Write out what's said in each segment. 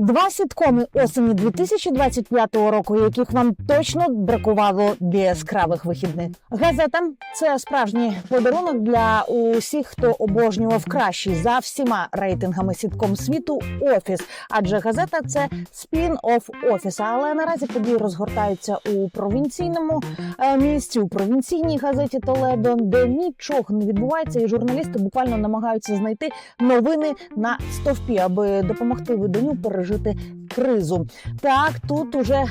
Два сіткоми осені 2025 року, яких вам точно бракувало яскравих вихідних. Газета це справжній подарунок для усіх, хто обожнював кращий за всіма рейтингами сітком світу офіс. Адже газета це спін-офф офіса. Але наразі події розгортаються у провінційному е, місті, у провінційній газеті Толедо, де нічого не відбувається, і журналісти буквально намагаються знайти новини на стовпі, аби допомогти виданню пережити кризу. Так, тут уже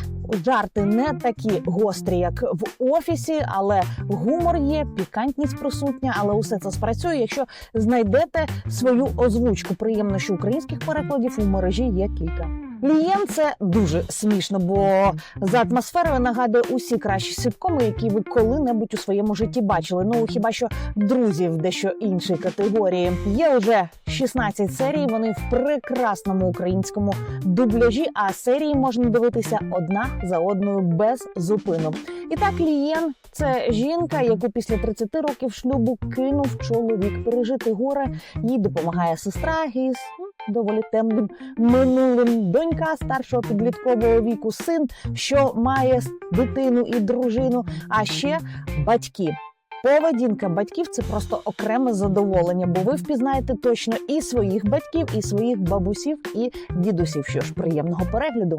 жарти не такі гострі, як в офісі, але гумор є, пікантність присутня. Але усе це спрацює, якщо знайдете свою озвучку. Приємно, що українських перекладів у мережі є кілька. Лієн це дуже смішно, бо за атмосферою нагадує усі кращі сіткоми, які ви коли-небудь у своєму житті бачили. Ну хіба що друзів дещо іншої категорії. Є вже 16 серій. Вони в прекрасному українському дубляжі. А серії можна дивитися одна за одною без зупину. І так, Лієн це жінка, яку після 30 років шлюбу кинув чоловік. Пережити горе їй допомагає сестра із ну, доволі темним минулим. Донька старшого підліткового віку, син, що має дитину і дружину, а ще батьки. Поведінка батьків це просто окреме задоволення, бо ви впізнаєте точно і своїх батьків, і своїх бабусів, і дідусів. Що ж, приємного перегляду.